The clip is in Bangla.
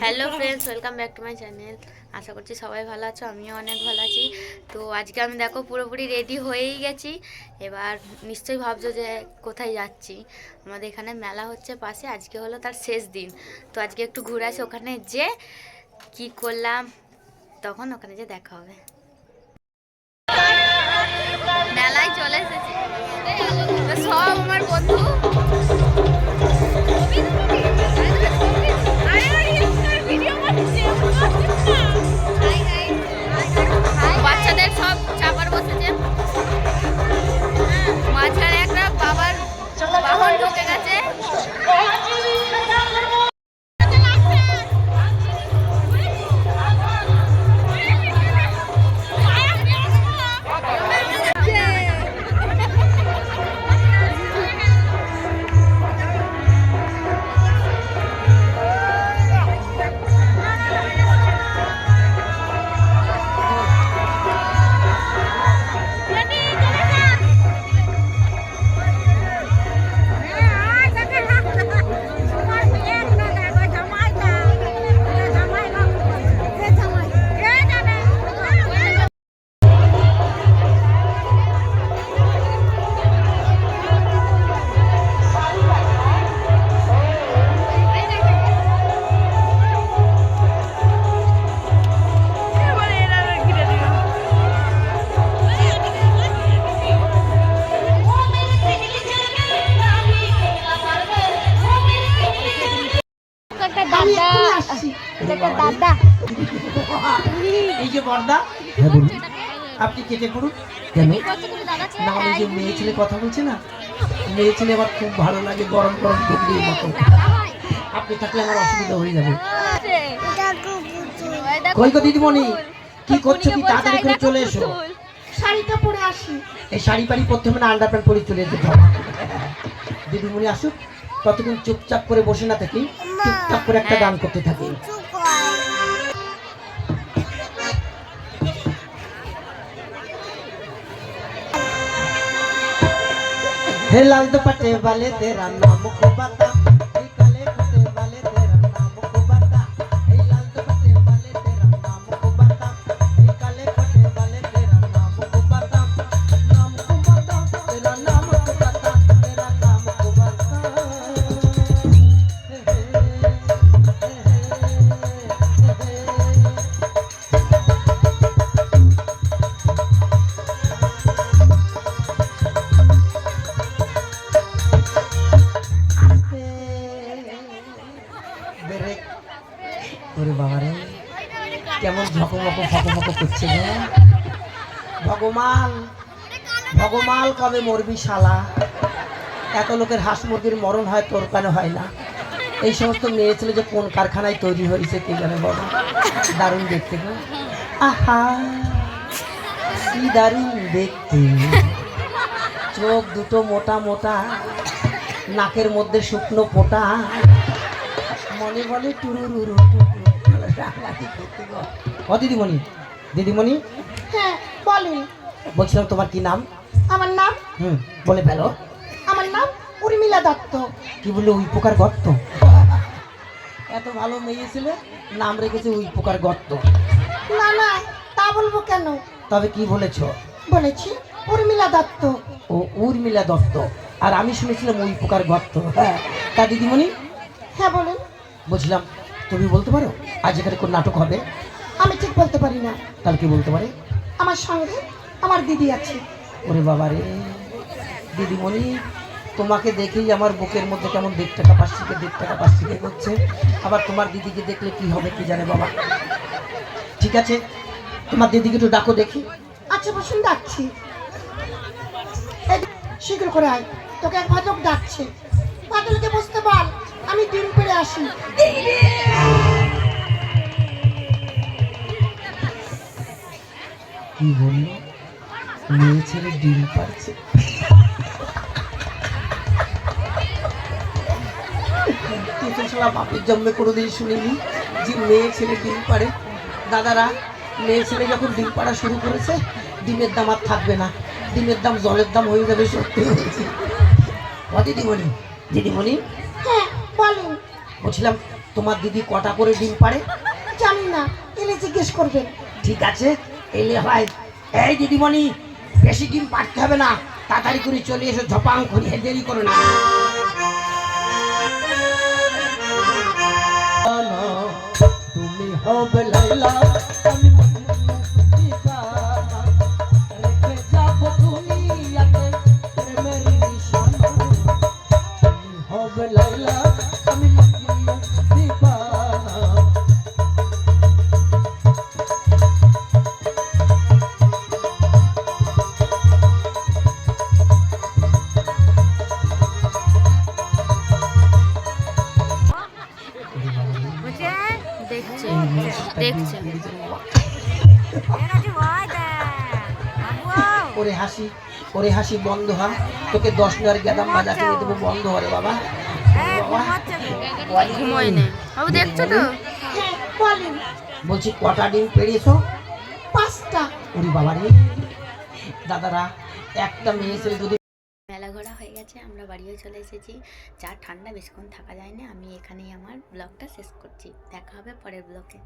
Hello friends welcome back to my channel আশা করছি সবাই ভালো আছো, আমিও অনেক ভালো আছি। তো আজকে আমি দেখো পুরোপুরি রেডি হয়েই গেছি। এবার নিশ্চয়ই ভাবছ যে কোথায় যাচ্ছি। আমাদের এখানে মেলা হচ্ছে পাশে, আজকে হলো তার শেষ দিন। তো আজকে একটু ঘুরে আসি ওখানে যে কি করলাম, তখন ওখানে যে দেখা হবে। মেলায় চলে এসেছি। এই যে বর্দা হ্যাঁ বলুন। আপনি কেটে পড়ুন। কেন? না হলে যে মেয়ে ছেলে কথা বলছে না? মেয়ে ছেলে আমার খুব ভালো লাগে গরম গরম টুকরির মতো। আপনি থাকলে আমার অসুবিধা হয়ে যাবে। কই গো দিদিমণি? কি করছ কি? তাড়াতাড়ি করে চলে এসো। শাড়িটা পরে আসি। এই শাড়ি পাড়ি পরতে হবে না আন্ডার প্যান্ট পরে চলে যেতে হবে। দিদিমণি আসুক ততক্ষণ চুপচাপ করে বসে না থাকি চুপচাপ করে একটা গান করতে থাকি। लाल दुपट्टे वाले तेरा नाम को बता ওরে বাবারে। কেমন ঝকমক, ফকমক করছে গো। ভগবান ভগবান কবে মরবি শালা? এত লোকের হাঁস মুরগির মরণ হয়, তোর কেন হয় না? এই সমস্ত মেয়ে ছেলে যে কোন কারখানায় তৈরি হয়েছে কে জানে বলো? দারুণ দেখতে গো। আহা, কি দারুণ দেখতে। চোখ দুটো মোটা মোটা, নাকের মধ্যে শুকনো পোটা। মনে বলে টুরুরুরু ও দিদিমণি দিদিমণি? হ্যাঁ বলেন। বলছিলাম তোমার কি নাম? আমার নাম? হুম বলে ফেলো। আমার নাম উর্মিলা দত্ত। কি বলল উই পোকার গর্ত? এত ভালো মেয়ে ছিল নাম রেখেছে উই পোকার গর্ত। না না তা বলব কেন? তবে কি বলেছ? বলেছি উর্মিলা দত্ত। ও উর্মিলা দত্ত। আর আমি শুনেছিলাম ওই পোকার গর্ত। হ্যাঁ তা দিদিমণি? হ্যাঁ বলেন। বলছিলাম তুমি বলতে পারো? আজ এখানে কোন নাটক হবে? আমি ঠিক বলতে পারি না। তাহলে কি বলতে পারে? আমার সঙ্গে আমার দিদি আছে। ওরে বাবা রে। দিদিমণি তোমাকে দেখেই আমার বুকের মধ্যে কেমন দেড় টাকা পাঁচ থেকে দেড় টাকা পাঁচ থেকে করছে। আবার তোমার দিদিকে দেখলে কি হবে কি জানে বাবা। ঠিক আছে? তোমার দিদিকে একটু ডাকো দেখি। আচ্ছা বসুন ডাকছি। শীঘ্র করে আয়। তোকে এক ভাজক ডাকছে। পাটলকে বসতে বল আমি ডিম পেড়ে আসি। কি বলল? মেয়ে ছেলে ডিম শালা বাপের জন্মে কোনোদিন শুনিনি যে মেয়ে ছেলে ডিম পারে দাদারা মেয়ে ছেলে যখন ডিম পাড়া শুরু করেছে ডিমের দাম আর থাকবে না। ডিমের দাম জলের দাম হয়ে যাবে সত্যি বলছি। ও দিদিমণি বলছিলাম তোমার দিদি কটা করে ডিম পারে জানি না এলে জিজ্ঞেস করবেন। ঠিক আছে এলে হয়। এই দিদিমণি বেশি ডিম পারতে হবে না তাড়াতাড়ি করে চলে এসো ঝপাং করে দেরি করো না তুমি হবে লাইলা দেখছে। ওরে হাসি ওরে হাসি বন্ধ হ। তোকে দশ বাজা কিনে দেবো বন্ধ হরে বাবা। বাবা, ঘুমোয় নেই। বাবু দেখছ তো? হ্যাঁ বলছি কটা ডিম পেরিয়েছো পাঁচটা। ওরে বাবা রে। দাদারা একটা মেয়ে এসে যদি মেলা ঘোরা হয়ে গেছে আমরা বাড়িও চলে এসেছি। যা ঠান্ডা বেশিক্ষণ থাকা যায় না। আমি এখানেই আমার ব্লগটা শেষ করছি। দেখা হবে পরের ব্লগে।